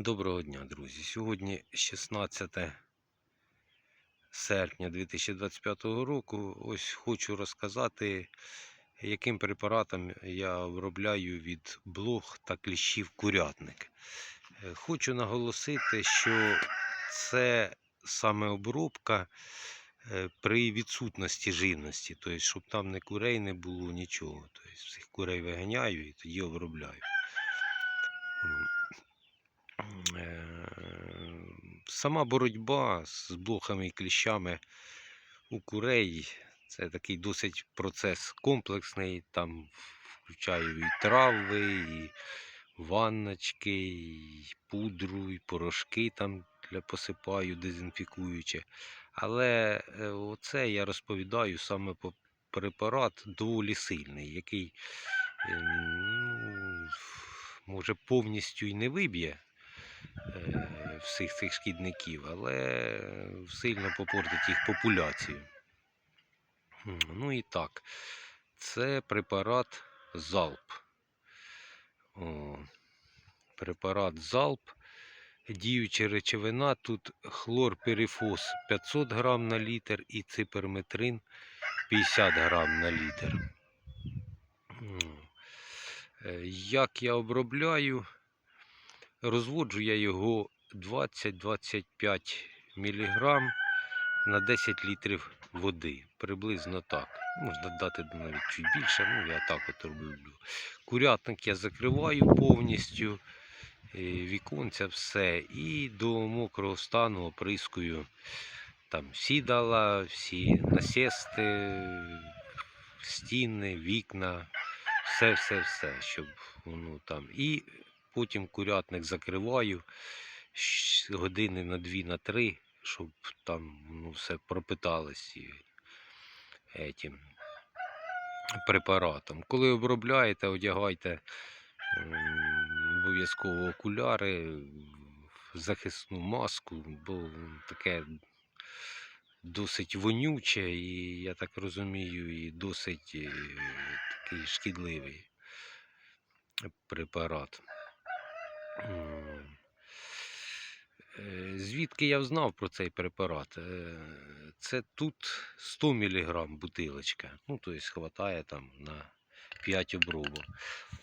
Доброго дня, друзі. Сьогодні 16 серпня 2025 року. Ось хочу розказати, яким препаратом я обробляю від блох та кліщів курятник. Е, Хочу наголосити, що це саме обробка е, при відсутності живності, тобто, щоб там не курей не було нічого. Тобто, всіх курей виганяю і тоді обробляю. М. Е, Сама боротьба з блохами і кліщами у курей це такий досить процес комплексний. Там включаю і трави, і ванночки, і пудру, і порошки там для посипаю дезінфікуючи. Але е, оце я розповідаю саме по препарат доволі сильний, який ем, ну, може повністю і не виб'є е, всіх цих шкідників, але сильно попортить їх популяцію. Ну і так, це препарат залп. О, препарат залп. Діюча речовина тут хлорперифос 500 грам на літр і циперметрин 50 грам на літр. Е, Як я обробляю? Розводжу я його 20-25 мг на 10 літрів води. Приблизно так. Можна дати навіть чуть більше, ну я так от роблю. Курятник я закриваю повністю, е, віконця, все. І до мокрого стану оприскую там сідала, всі насісти, стіни, вікна, все-все-все, щоб воно там. І потім курятник закриваю години на дві, на три, щоб там ну, все пропиталось і препаратом. Коли обробляєте, одягайте обов'язково окуляри, захисну маску, бо таке досить вонюче і, я так розумію, і досить е, такий шкідливий препарат. Е, Звідки я взнав про цей препарат? Е, Це тут 100 мг бутилочка. Ну, тобто хватає там на 5 обробок.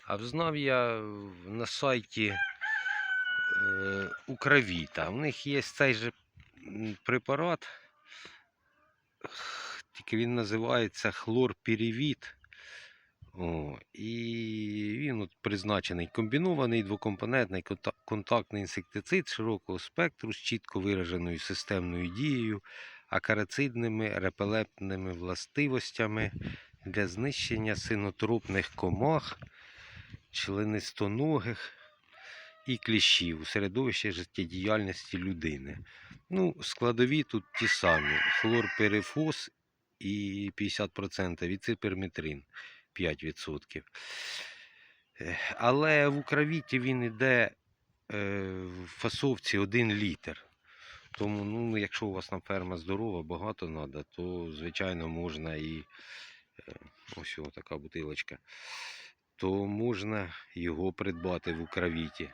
А взнав я на сайті е, Укравіта. У них є цей же препарат, тільки він називається хлорпірівіт. О, і він от призначений комбінований двокомпонентний контактний інсектицид широкого спектру з чітко вираженою системною дією, акарицидними репелентними властивостями для знищення синотропних комах, членистоногих і кліщів у середовищі життєдіяльності людини. Ну, складові тут ті самі: хлорперифос і 50% і циперметрин. 5%. Е, Але в Укравіті він йде е, в фасовці 1 літр. Тому, ну, якщо у вас на ферма здорова, багато треба, то, звичайно, можна і е, ось така бутилочка, то можна його придбати в Укравіті.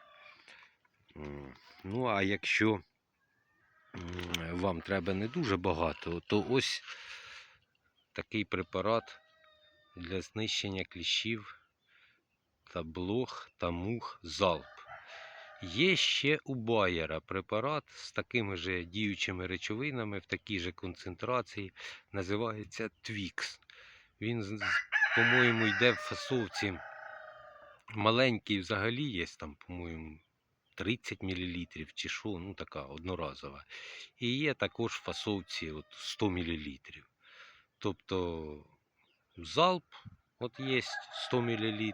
Ну, а якщо вам треба не дуже багато, то ось такий препарат для знищення кліщів та блох та мух залп. Є ще у Байера препарат з такими же діючими речовинами в такій же концентрації, називається Твікс. Він, по-моєму, йде в фасовці маленький взагалі є, там, по-моєму, 30 мл чи що, ну така одноразова. І є також в фасовці от 100 мл. Тобто залп, от є 100 мл,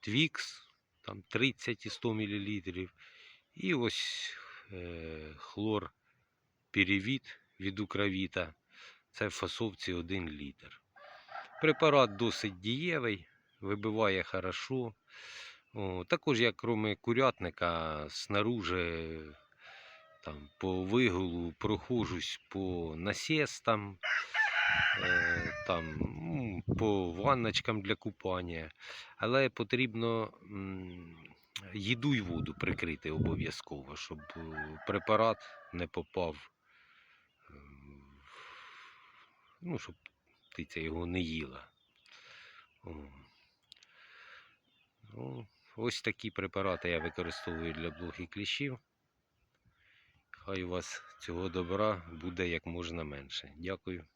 твікс, там 30 і 100 мл. І ось е, хлор перевід від Укравіта. Це в фасовці 1 літр. Препарат досить дієвий, вибиває хорошо. О, також я, крім курятника, снаружи там, по вигулу прохожусь по насестам, е, там, по ванночкам для купання. Але потрібно їду й воду прикрити обов'язково, щоб е, препарат не попав. е, Ну, щоб птиця його не їла. Ну, ось такі препарати я використовую для блох кліщів. Хай у вас цього добра буде як можна менше. Дякую.